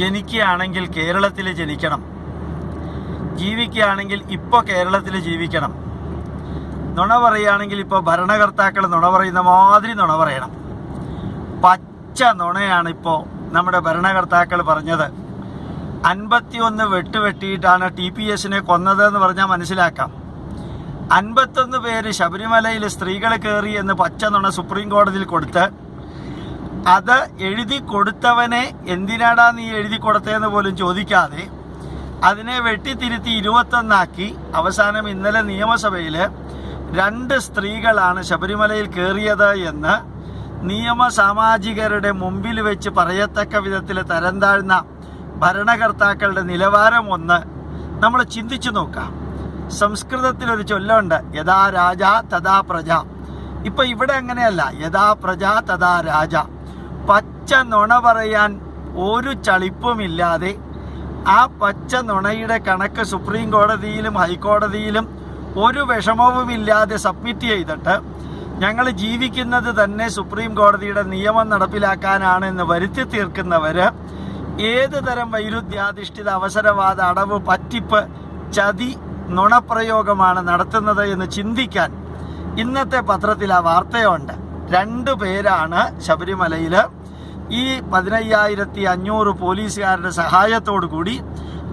ജനിക്കുകയാണെങ്കിൽ കേരളത്തിൽ ജനിക്കണം. ജീവിക്കുകയാണെങ്കിൽ ഇപ്പോൾ കേരളത്തിൽ ജീവിക്കണം. നുണ പറയുകയാണെങ്കിൽ ഇപ്പോൾ ഭരണകർത്താക്കൾ നുണ പറയുന്ന മാതിരി നുണ പറയണം. പച്ച നുണയാണ് ഇപ്പോൾ നമ്മുടെ ഭരണകർത്താക്കൾ പറഞ്ഞത്. അൻപത്തിയൊന്ന് വെട്ട് വെട്ടിയിട്ടാണ് ടി പി എസിനെ കൊന്നതെന്ന് പറഞ്ഞാൽ മനസ്സിലാക്കാം. അൻപത്തൊന്ന് പേര് ശബരിമലയിൽ സ്ത്രീകൾ കയറി എന്ന് പച്ച നുണ സുപ്രീം കോടതിയിൽ കൊടുത്ത് അത് എഴുതി കൊടുത്തവനെ എന്തിനാടാ നീ എഴുതി കൊടുത്തതെന്ന് പോലും ചോദിക്കാതെ അതിനെ വെട്ടിത്തിരുത്തി ഇരുപത്തൊന്നാക്കി അവസാനം ഇന്നലെ നിയമസഭയിൽ രണ്ട് സ്ത്രീകളാണ് ശബരിമലയിൽ കയറിയത് എന്ന് നിയമ സാമാജികരുടെ മുമ്പിൽ വെച്ച് പറയത്തക്ക വിധത്തിൽ തരം താഴ്ന്ന ഭരണകർത്താക്കളുടെ നിലവാരം ഒന്ന് നമ്മൾ ചിന്തിച്ചു നോക്കാം. സംസ്കൃതത്തിൽ ഒരു ചൊല്ലുണ്ട് യഥാ രാജ തഥാ പ്രജ. ഇപ്പൊ ഇവിടെ അങ്ങനെയല്ല യഥാ പ്രജ തഥാ രാജ. പച്ച നുണ പറയാൻ ഒരു ചളിപ്പുമില്ലാതെ ആ പച്ച നുണയുടെ കണക്ക് സുപ്രീം കോടതിയിലും ഹൈക്കോടതിയിലും ഒരു വിഷമവുമില്ലാതെ സബ്മിറ്റ് ചെയ്തിട്ട് ഞങ്ങൾ ജീവിക്കുന്നത് തന്നെ സുപ്രീം കോടതിയുടെ നിയമം നടപ്പിലാക്കാനാണ് എന്ന് വരുത്തി തീർക്കുന്നവർ ഏത് തരം വൈരുദ്ധ്യാധിഷ്ഠിത അവസരവാദ അടവ് പറ്റിപ്പ് ചതി നുണപ്രയോഗമാണ് നടത്തുന്നത് എന്ന് ചിന്തിക്കാൻ ഇന്നത്തെ പത്രത്തിൽ ആ വാർത്തയുണ്ട്. രണ്ടു പേരാണ് ശബരിമലയിൽ ഈ പതിനയ്യായിരത്തി അഞ്ഞൂറ് പോലീസുകാരുടെ സഹായത്തോടു കൂടി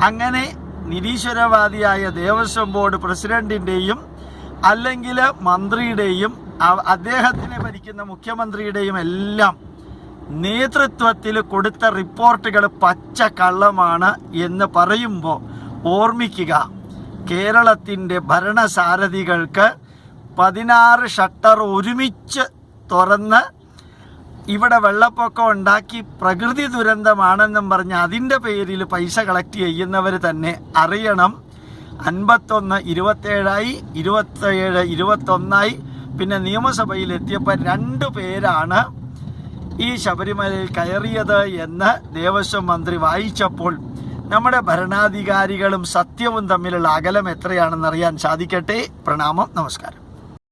അങ്ങനെ നിരീശ്വരവാദിയായ ദേവസ്വം ബോർഡ് പ്രസിഡന്റിന്റെയും അല്ലെങ്കിൽ മന്ത്രിയുടെയും അദ്ദേഹത്തിനെ ഭരിക്കുന്ന മുഖ്യമന്ത്രിയുടെയും എല്ലാം നേതൃത്വത്തിൽ കൊടുത്ത റിപ്പോർട്ടുകൾ പച്ച കള്ളമാണ് എന്ന് പറയുമ്പോൾ ഓർമ്മിക്കുക. കേരളത്തിന്റെ ഭരണസാരഥികൾക്ക് പതിനാറ് ഷട്ടർ ഒരുമിച്ച് തുറന്ന് ഇവിടെ വെള്ളപ്പൊക്കം ഉണ്ടാക്കി പ്രകൃതി ദുരന്തമാണെന്നും പറഞ്ഞ് അതിന്റെ പേരിൽ പൈസ കളക്ട് ചെയ്യുന്നവർ തന്നെ അറിയണം. അൻപത്തൊന്ന് ഇരുപത്തേഴായി ഇരുപത്തേഴ് ഇരുപത്തൊന്നായി. പിന്നെ നിയമസഭയിൽ എത്തിയപ്പോൾ രണ്ട് പേരാണ് ഈ ശബരിമലയിൽ കയറിയത് എന്ന് ദേവസ്വം മന്ത്രി വായിച്ചപ്പോൾ നമ്മുടെ ഭരണാധികാരികളും സത്യവും തമ്മിലുള്ള അകലം എത്രയാണെന്ന് അറിയാൻ സാധിക്കട്ടെ. പ്രണാമം. നമസ്കാരം.